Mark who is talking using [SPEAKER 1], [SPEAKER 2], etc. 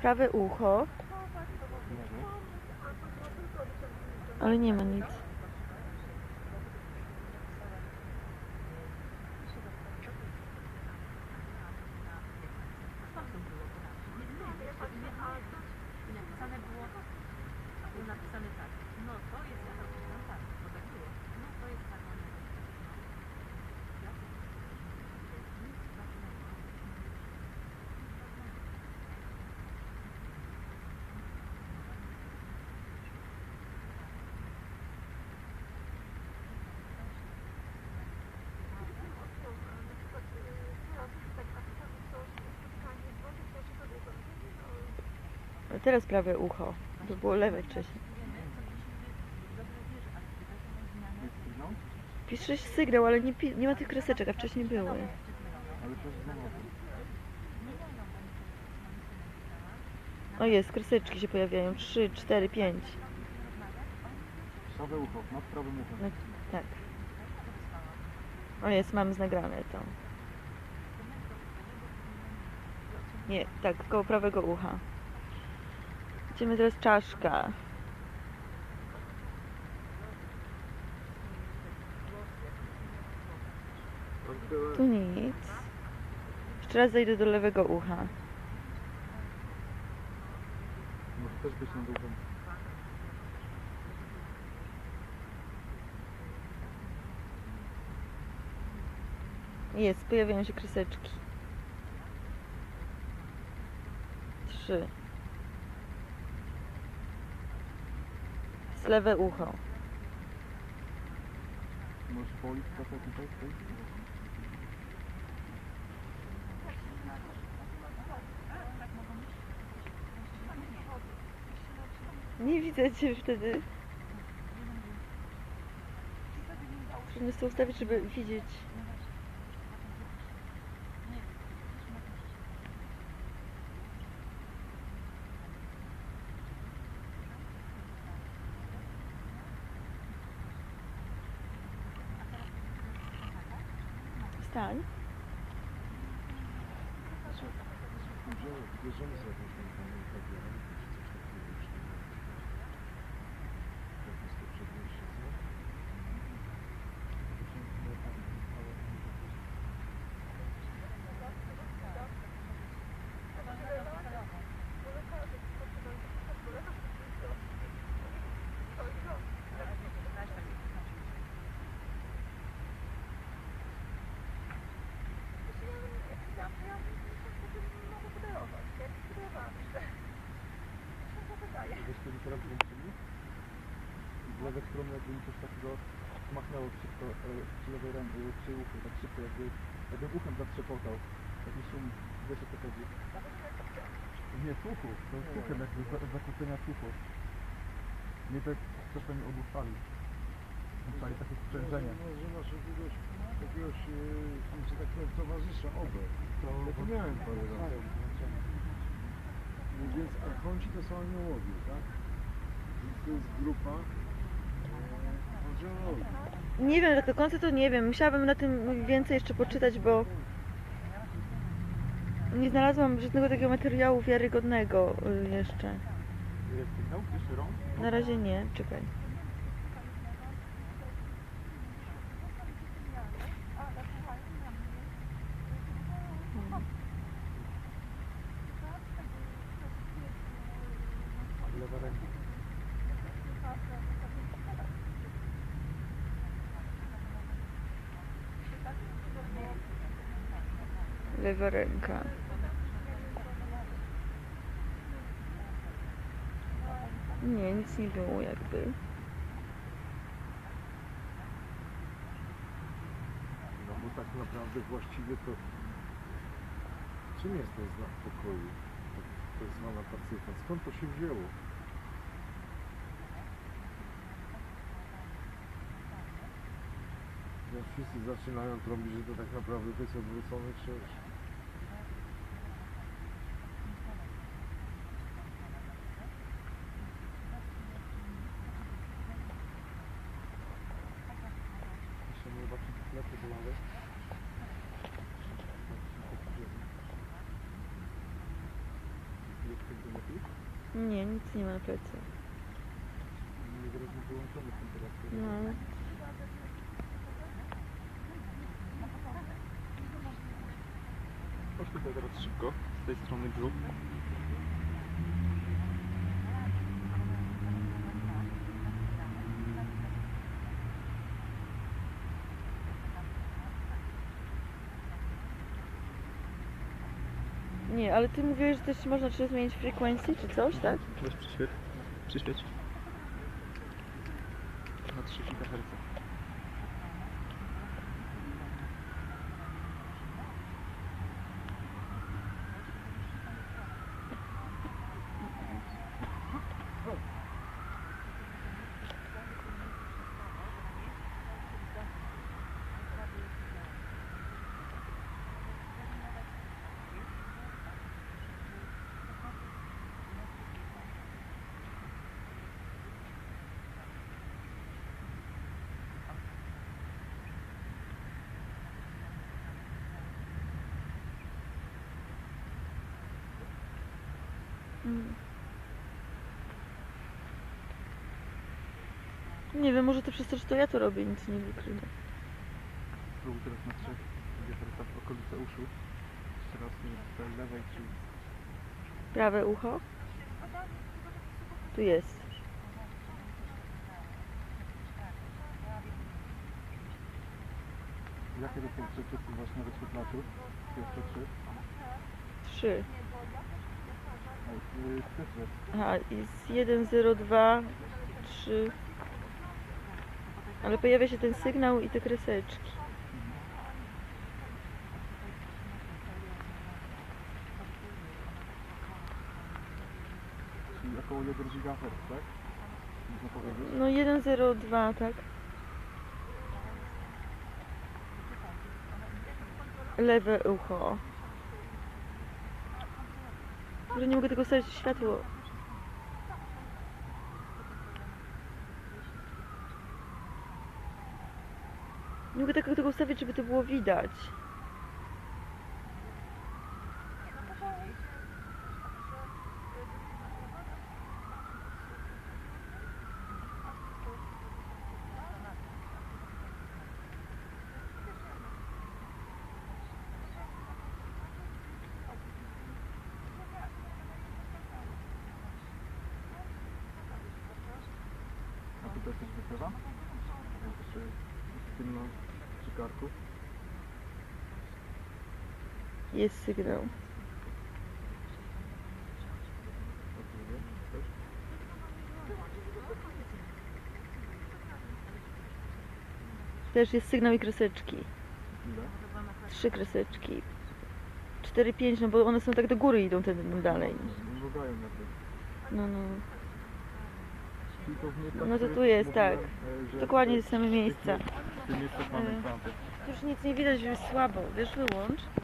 [SPEAKER 1] Prawe ucho, ale nie ma nic.
[SPEAKER 2] Napisane było, było napisane tak. No to jest, ja napisałam tak, bo tak było. No to jest tak, no. Ja
[SPEAKER 1] A teraz prawe ucho. To było lewe wcześniej. Piszesz sygnał, ale nie, pi- nie ma tych kreseczek, a wcześniej były. O jest, kreseczki się pojawiają. 3, 4, 5.
[SPEAKER 3] Prawe ucho, nad prawym uchem.
[SPEAKER 1] No, tak. O jest, mam nagrane to. Nie, tak, koło prawego ucha. Idziemy teraz czaszka. Tu nic. Jeszcze raz zejdę do lewego ucha.
[SPEAKER 3] Może też być nad uchem.
[SPEAKER 1] Jest, pojawiają się kreseczki. Trzy. Lewe ucho.
[SPEAKER 3] Możesz tutaj?
[SPEAKER 1] Nie widzę cię wtedy. Jest to ustawić, żeby widzieć. Wstań.
[SPEAKER 3] Bierzemy, teraz włączyli? Z lewej strony jakby mi coś takiego machnęło szybko, e, przy lewej ręce, przy uchu, tak szybko jakby, jakby uchem zatrzepotał. Taki szum, wiesz o co chodzi? Nie, słuchu, to jest słuchem jakby za- zakłócenia słuchu. Nie tak czasami ogłuszali. Musieli takie sprzężenie.
[SPEAKER 4] Może masz jakiegoś, jakiegoś e, takiego towarzysza OBE. To, ja to miałem parę razy. No Więc archonci to są aniołowie, tak? Więc to jest grupa.
[SPEAKER 1] Nie wiem, tak do końca to nie wiem. Musiałabym na tym więcej jeszcze poczytać, bo nie znalazłam żadnego takiego materiału wiarygodnego y, jeszcze. Na razie nie, czekaj.
[SPEAKER 3] Lewa ręka.
[SPEAKER 1] Nie, nic nie było jakby.
[SPEAKER 4] No bo tak naprawdę właściwie to czym jest ten znak pokoju? Tak zwana pacyfa. Skąd to się wzięło? Jak wszyscy zaczynają trąbić, że to tak naprawdę to jest odwrócony krzyż.
[SPEAKER 3] Jeszcze nie zobaczyć sklepy bolały. Jest tego
[SPEAKER 1] Nie, nic nie ma na plecy. No.
[SPEAKER 3] Chodź tutaj teraz szybko, z tej strony brzuch.
[SPEAKER 1] Nie, ale ty mówiłeś, że też można czy zmienić frekwencję, czy coś, tak?
[SPEAKER 3] Weź przyświeć. Przyświeć. Na 3 GHz.
[SPEAKER 1] Nie wiem, może to przez to, że to ja to robię, nic nie wykrywa.
[SPEAKER 3] Spróbuj teraz na 3 GHz w okolice uszu. Jeszcze raz z lewej, czyli
[SPEAKER 1] Prawe ucho. Tu jest.
[SPEAKER 3] Jakie to są przeczuki właśnie na wyświetlaczu? Pierwsze trzy.
[SPEAKER 1] Trzy.
[SPEAKER 3] A, y, Też jest.
[SPEAKER 1] Aha, jest 1, 0, 2, 3. Ale pojawia się ten sygnał i te kreseczki.
[SPEAKER 3] Czyli około 1 GHz, tak? Można powiedzieć.
[SPEAKER 1] No 1, 0, 2, tak? Lewe ucho. Że nie mogę tego ustawić w światło. Nie mogę tak tego ustawić, żeby to było widać.
[SPEAKER 3] A tutaj coś wykrywa? Przy tym na przy karku.
[SPEAKER 1] Jest sygnał.
[SPEAKER 3] Też?
[SPEAKER 1] Jest sygnał i kreseczki. Trzy kreseczki. 4, 5, no bo one są tak do góry idą ten dalej.
[SPEAKER 3] Mrugają na tym.
[SPEAKER 1] No, no.
[SPEAKER 3] Czyli to w miejscach,
[SPEAKER 1] No to
[SPEAKER 3] w których
[SPEAKER 1] tu jest, tak.
[SPEAKER 3] e,
[SPEAKER 1] Dokładnie
[SPEAKER 3] w
[SPEAKER 1] same miejsca. E. Już nic nie widać, że jest słabo. Wiesz, wyłącz.